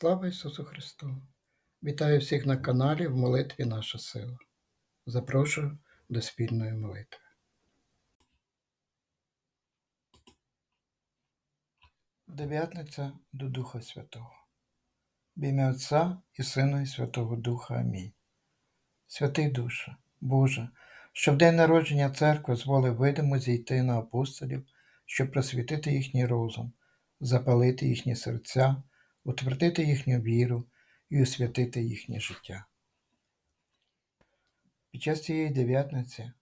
Слава Ісусу Христу! Вітаю всіх на каналі в молитві Наша сила. Запрошую до спільної молитви. Дев'ятниця до Духа Святого. В ім'я Отця і Сина і Святого Духа. Амінь. Святий Душе, Боже, що в день народження церкви зволив видимо зійти на апостолів, щоб просвітити їхній розум, запалити їхні серця, утвердити їхню віру і освятити їхнє життя. Під час цієї дев'ятниці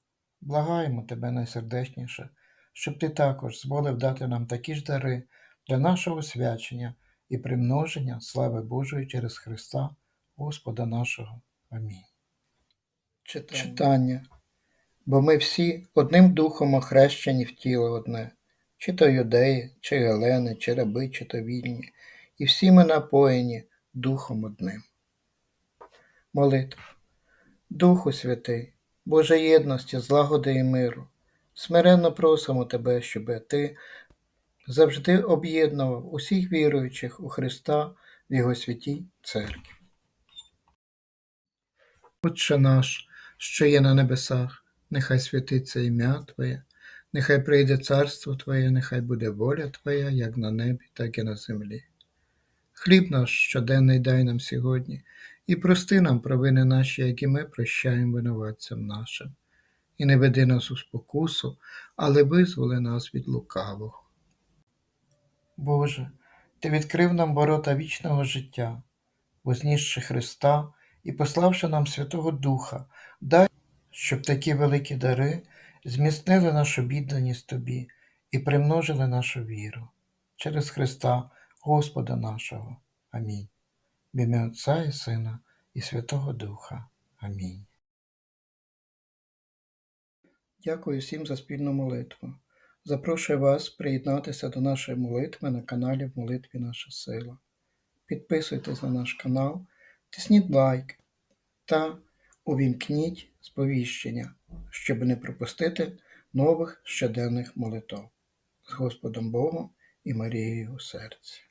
благаємо тебе найсердечніше, щоб ти також зволив дати нам такі ж дари для нашого свячення і примноження слави Божої через Христа, Господа нашого. Амінь. Читання. Читання. Бо ми всі одним духом охрещені в тіло одне, чи то юдеї, чи гелени, чи раби, чи то вільні, і всі ми напоєні Духом одним. Молитва. Духу Святий, Боже єдності, злагоди і миру, смиренно просимо Тебе, щоб Ти завжди об'єднував усіх віруючих у Христа в Його святій церкві. Отче наш, що є на небесах, нехай святиться ім'я Твоє, нехай прийде царство Твоє, нехай буде воля Твоя, як на небі, так і на землі. Хліб наш щоденний дай нам сьогодні, і прости нам провини наші, які ми прощаємо винуватцям нашим. І не веди нас у спокусу, але визволи нас від лукавого. Боже, Ти відкрив нам ворота вічного життя, вознісши Христа і пославши нам Святого Духа, дай, щоб такі великі дари зміцнили нашу відданість Тобі і примножили нашу віру. Через Христа, Господа нашого. Амінь. В ім'я Отця і Сина і Святого Духа. Амінь. Дякую всім за спільну молитву. Запрошую вас приєднатися до нашої молитви на каналі в молитві Наша Сила. Підписуйтесь на наш канал, тисніть лайк та увімкніть сповіщення, щоб не пропустити нових щоденних молитв з Господом Богом і Марією у серці.